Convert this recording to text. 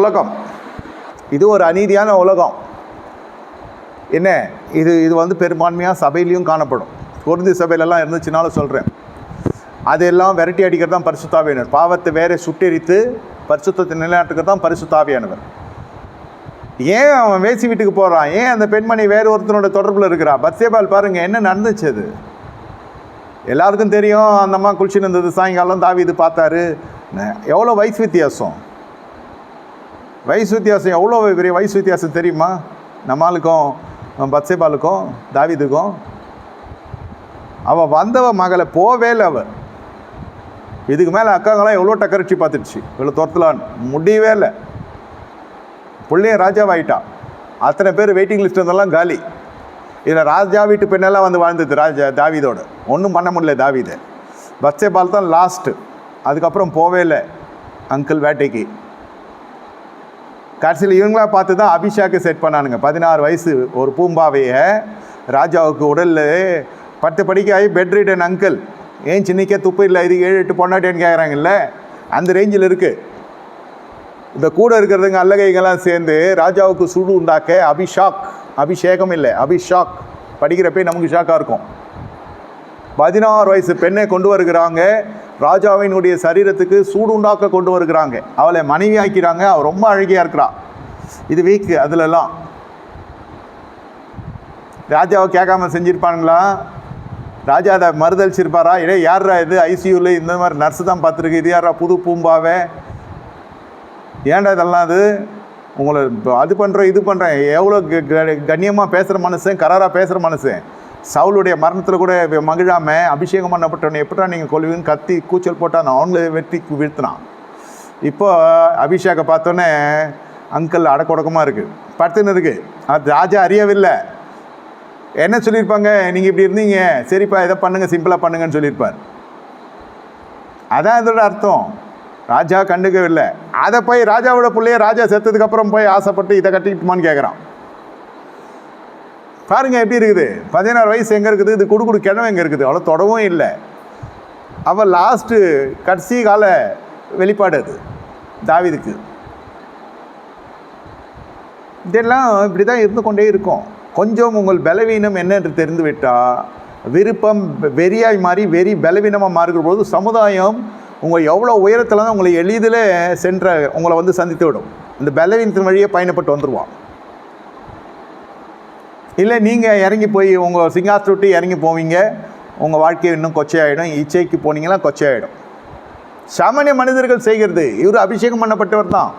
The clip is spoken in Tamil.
உலகம். இது ஒரு அநீதியான உலகம். என்ன? இது இது வந்து பெரும்பான்மையாக சபையிலையும் காணப்படும். குருந்தி சபையிலலாம் இருந்துச்சுனாலும் சொல்கிறேன் அதெல்லாம் விரட்டி அடிக்கிறது தான் பரிசுத்தாவியானவர். பாவத்தை வேற சுட்டெரித்து பரிசுத்தத்தை நிலைநாட்டுக்கிறது தான் பரிசுத்தாவியானவர். ஏன் அவன் வேசி வீட்டுக்கு போகிறான் ஏன் அந்த பெண்மணி வேறு ஒருத்தனோட தொடர்பில் இருக்கிறா? பத்சேபால் பாருங்க என்ன நடந்துச்சு அது? எல்லாருக்கும் தெரியும் அந்த அம்மா குளிச்சுன்னு இருந்தது சாயங்காலம் தாவி இது பார்த்தாரு எவ்வளோ வயசு வித்தியாசம்? வயசு வித்தியாசம் எவ்வளோ பெரிய வயசு வித்தியாசம் தெரியுமா? நம்மளுக்கும் பத்சேபாலுக்கும் தாவீதுக்கும். அவள் வந்தவ மகளை போவே இல்லை அவள் இதுக்கு மேலே அக்காங்களாம் எவ்வளோ டக்கரிச்சு பார்த்துடுச்சு. இவ்வளோ துரத்தலான்னு முடியவே இல்லை. பிள்ளைய ராஜாவாயிட்டான் அத்தனை பேர் வெயிட்டிங் லிஸ்ட் இருந்தெல்லாம் காலி. இதில் ராஜா வீட்டு பெண்ணெல்லாம் வந்து வாழ்ந்தது ராஜா தாவிதோட. ஒன்றும் பண்ண முடியல தாவீது. பால் தான் லாஸ்ட்டு அதுக்கப்புறம் போவே இல்லை. அங்கிள் வேட்டைக்கு. கடைசியில் இவங்களா பார்த்து தான் அபிஷேக்கு செட் பண்ணானுங்க. பதினாறு வயசு ஒரு பூம்பாவையை ராஜாவுக்கு உடலில் பத்து படிக்காய் பெட் ரிட்டன் அங்கிள் ஏன் சின்னிக்கே துப்பு இல்லை? இது ஏழு எட்டு பொண்ணாட்டேன்னு கேட்குறாங்கல்ல அந்த ரேஞ்சில் இருக்குது இந்த கூட இருக்கிறதுங்க அல்லகைகள்லாம் சேர்ந்து ராஜாவுக்கு சுடு உண்டாக்க அபிஷாக் அபிஷேகம் இல்லை அபிஷாக். படிக்கிறப்பே நமக்கு ஷாக்காக இருக்கும். பதினாறு வயசு பெண்ணை கொண்டு வருகிறாங்க. ராஜாவினுடைய சரீரத்துக்கு சூடு உண்டாக்க கொண்டு வருகிறாங்க. அவளை மனைவி ஆக்கிறாங்க அவள் ரொம்ப அழகியாக இருக்கிறா. இது வீக்கு அதுலலாம். ராஜாவை கேட்காம செஞ்சுருப்பானுங்களா? ராஜா அதை மறுதளிச்சிருப்பாரா? இடே யார்ரா இது? ஐசியூவில் இந்த மாதிரி நர்ஸு தான் பார்த்துருக்கு. இது யாரா புது பூம்பாவே. ஏன்டா இதெல்லாம் அது உங்களை அது பண்ணுறேன் இது பண்ணுறேன் எவ்வளோ கண்ணியமாக பேசுகிற மனுஷன் கராராக பேசுகிற மனுஷன். சவுளுடைய மரணத்தில் கூட மகிழாமல் அபிஷேகம் பண்ணப்பட்டவனை எப்படா நீங்கள் கொள்வீங்கன்னு கத்தி கூச்சல் போட்டால் நான் அவங்கள வெட்டி வீழ்த்தினான். இப்போ அபிஷேகை பார்த்தோன்னே அங்கிள் அடக்கொடக்கமாக இருக்குது படுத்துன்னு இருக்குது அது ராஜா அறியவில்லை. என்ன சொல்லியிருப்பாங்க? நீங்கள் இப்படி இருந்தீங்க. சரிப்பா இதை பண்ணுங்கள் சிம்பிளாக பண்ணுங்கன்னு சொல்லியிருப்பார். அதான் இதோட அர்த்தம். ராஜா கண்டுக்கவில்லை. அதை போய் ராஜாவோட பிள்ளைய ராஜா செத்ததுக்கப்புறம் போய் ஆசைப்பட்டு இதை கட்டிக்கிட்டுமான்னு கேட்குறான் பாருங்கள் எப்படி இருக்குது. பதினாறு வயசு எங்கே இருக்குது? இது குடு குடு கிழமை எங்கே இருக்குது? அவ்வளோ தொடவும் இல்லை. அவள் லாஸ்ட்டு கடைசி கால வெளிப்பாடு அது. தாவிதுக்கு. இதெல்லாம் இப்படி தான் இருந்து கொண்டே இருக்கும். கொஞ்சம் உங்கள் பலவீனம் என்ன என்று தெரிந்து விட்டால் விருப்பம் வெறியாய் மாறி வெறி பலவீனமாக மாறுகிற போது சமுதாயம் உங்கள் எவ்வளோ உயரத்தில் தான் உங்களை எளிதில் சென்ற உங்களை வந்து சந்தித்து விடும். இந்த பலவீனத்தின் வழியே பயணப்பட்டு வந்துடுவான் இல்லை நீங்கள் இறங்கி போய் உங்கள் சிங்காசத்தை விட்டு இறங்கி போவீங்க. உங்கள் வாழ்க்கை இன்னும் கொச்சையாயிடும். இச்சைக்கு போனீங்கன்னா கொச்சையாயிடும். சாமானிய மனிதர்கள் செய்கிறது. இவர் அபிஷேகம் பண்ணப்பட்டவர் தான்.